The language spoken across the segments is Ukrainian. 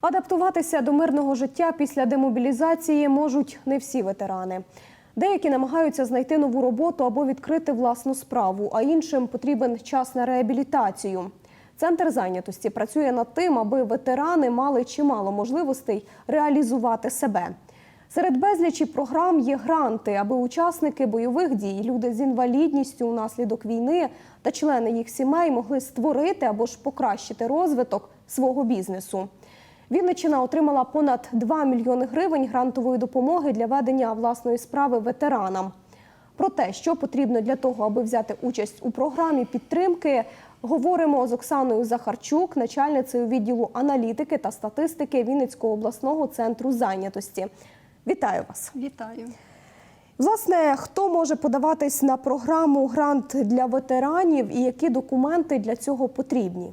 Адаптуватися до мирного життя після демобілізації можуть не всі ветерани. Деякі намагаються знайти нову роботу або відкрити власну справу, а іншим потрібен час на реабілітацію. Центр зайнятості працює над тим, аби ветерани мали чимало можливостей реалізувати себе. Серед безлічі програм є гранти, аби учасники бойових дій, люди з інвалідністю унаслідок війни та члени їх сімей могли створити або ж покращити розвиток свого бізнесу. Вінниччина отримала понад 2 мільйони гривень грантової допомоги для ведення власної справи ветеранам. Про те, що потрібно для того, аби взяти участь у програмі підтримки, говоримо з Оксаною Захарчук, начальницею відділу аналітики та статистики Вінницького обласного центру зайнятості. Вітаю вас! Вітаю. Власне, хто може подаватись на програму грант для ветеранів і які документи для цього потрібні?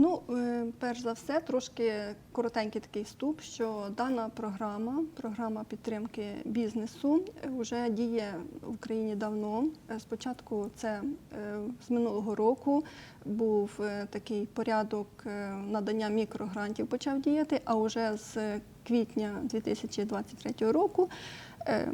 Ну, е, перш за все, трошки коротенький такий вступ, що дана програма, програма підтримки бізнесу, вже діє в Україні давно. Е, Спочатку це е, з минулого року був е, такий порядок е, надання мікрогрантів почав діяти, а вже з квітня 2023 року е,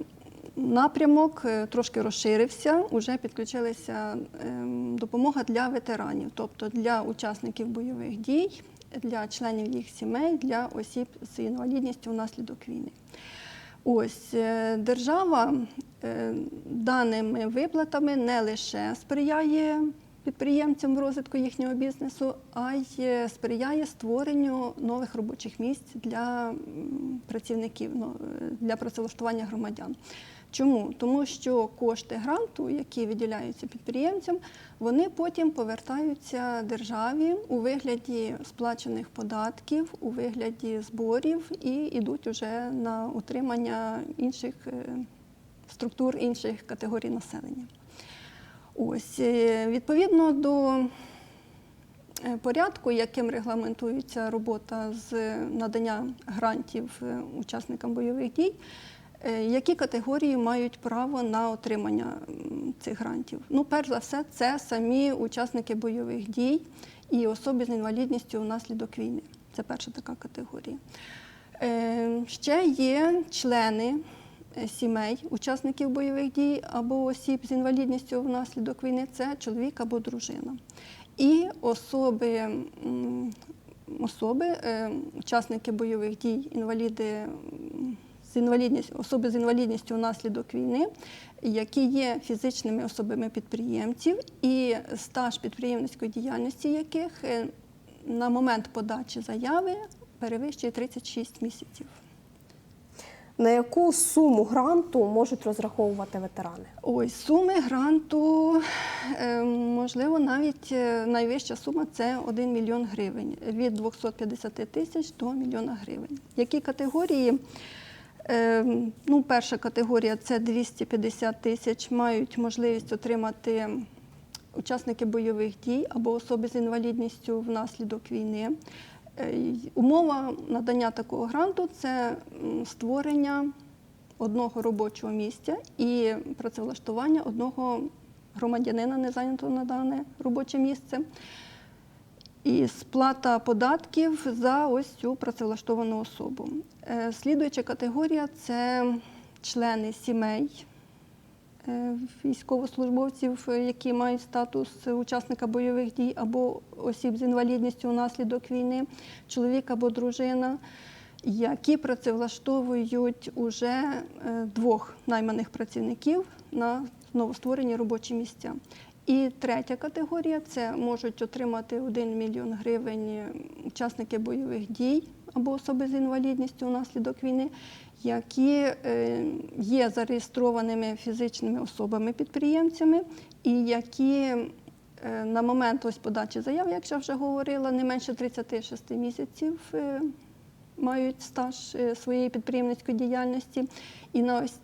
Напрямок е, трошки розширився, вже підключилася ем, допомога для ветеранів, тобто для учасників бойових дій, для членів їх сімей, для осіб з інвалідністю внаслідок війни. Ось е, держава е, даними виплатами не лише сприяє підприємцям в розвитку їхнього бізнесу, а й сприяє створенню нових робочих місць для працівників, ну, для працевлаштування громадян. Чому? Тому що кошти гранту, які виділяються підприємцям, вони потім повертаються державі у вигляді сплачених податків, у вигляді зборів і йдуть уже на утримання інших е, структур, інших категорій населення. Ось е, відповідно до е, порядку, яким регламентується робота з надання грантів учасникам бойових дій, які категорії мають право на отримання цих грантів? Ну, перш за все, це самі учасники бойових дій і особи з інвалідністю внаслідок війни. Це перша така категорія. Е, Ще є члени е, сімей, учасників бойових дій або осіб з інвалідністю внаслідок війни це чоловік або дружина. І особи, особи е, учасники бойових дій, інваліди з інвалідністю, особи з інвалідністю внаслідок війни, які є фізичними особами підприємців, і стаж підприємницької діяльності яких е, на момент подачі заяви перевищує 36 місяців. На яку суму гранту можуть розраховувати ветерани? Ось суми гранту, е, можливо, навіть е, найвища сума це 1 мільйон гривень від 250 тисяч до мільйона гривень. Які категорії? Е, Ну, перша категорія це 250 тисяч, мають можливість отримати учасники бойових дій або особи з інвалідністю внаслідок війни. Е, Умова надання такого гранту це створення одного робочого місця і працевлаштування одного громадянина, не зайнятого на дане робоче місце. І сплата податків за ось цю працевлаштовану особу. Е, Слідуюча категорія це члени сімей е, військовослужбовців, які мають статус учасника бойових дій або осіб з інвалідністю внаслідок війни, чоловік або дружина, які працевлаштовують уже е, двох найманих працівників на новостворені робочі місця. І третя категорія це можуть отримати 1 мільйон гривень учасники бойових дій або особи з інвалідністю внаслідок війни, які е, є зареєстрованими фізичними особами-підприємцями, і які е, на момент ось подачі заяви, як я вже говорила, не менше 36 місяців е, мають стаж своєї підприємницької діяльності. І на ось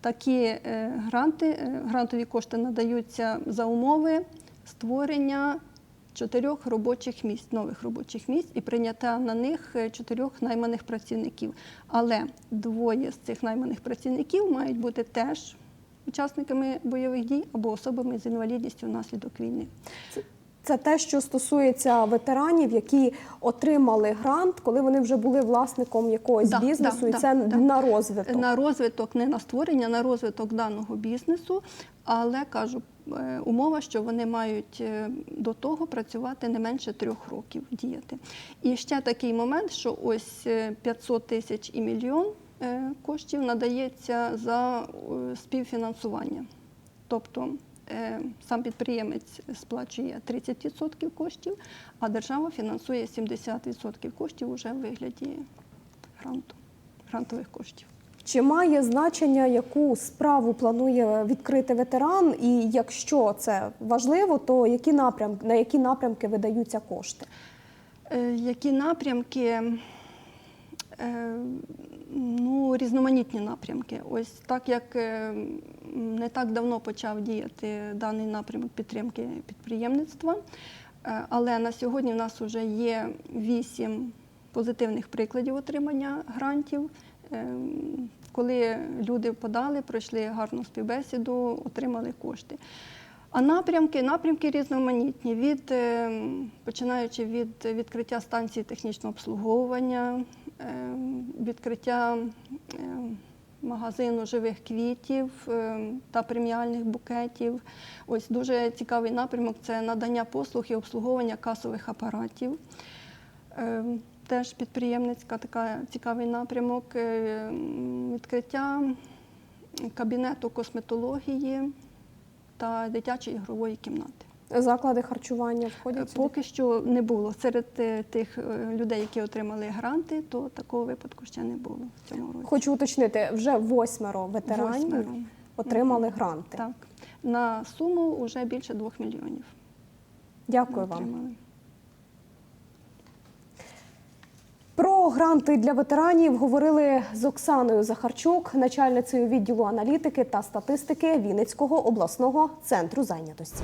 такі е, гранти, е, грантові кошти надаються за умови створення чотирьох робочих місць, нових робочих місць і прийняття на них е, чотирьох найманих працівників. Але двоє з цих найманих працівників мають бути теж учасниками бойових дій або особами з інвалідністю внаслідок війни. Це те, що стосується ветеранів, які отримали грант, коли вони вже були власником якогось Да, бізнесу, да, і це да. на розвиток. На розвиток, не на створення, на розвиток даного бізнесу, але кажу, е, умова, що вони мають е, до того працювати не менше трьох років діяти. І ще такий момент, що ось е, 500 тисяч і мільйон е, коштів надається за е, співфінансування. Тобто е, сам підприємець сплачує 30% коштів, а держава фінансує 70% коштів уже в вигляді гранту, грантових коштів. Чи має значення, яку справу планує відкрити ветеран? І якщо це важливо, то які напрям, на які напрямки видаються кошти? Е, Які напрямки? Е, Ну, різноманітні напрямки. Ось так як е, не так давно почав діяти даний напрямок підтримки підприємництва, е, але на сьогодні в нас вже є вісім позитивних прикладів отримання грантів. Коли люди подали, пройшли гарну співбесіду, отримали кошти. А напрямки, напрямки різноманітні, від, е, починаючи від відкриття станції технічного обслуговування, е, відкриття е, магазину живих квітів та преміальних букетів. Ось дуже цікавий напрямок це надання послуг і обслуговування касових апаратів. Теж підприємницька така цікавий напрямок. Відкриття кабінету косметології та дитячої ігрової кімнати. Заклади харчування входять? Поки що не було. Серед е, тих е, людей, які отримали гранти, то такого випадку ще не було в цьому році. Хочу уточнити, вже восьмеро ветеранів Восьмеро. отримали гранти. Так. На суму вже більше двох мільйонів. Дякую вам. отримали. Гранти для ветеранів говорили з Оксаною Захарчук, начальницею відділу аналітики та статистики Вінницького обласного центру зайнятості.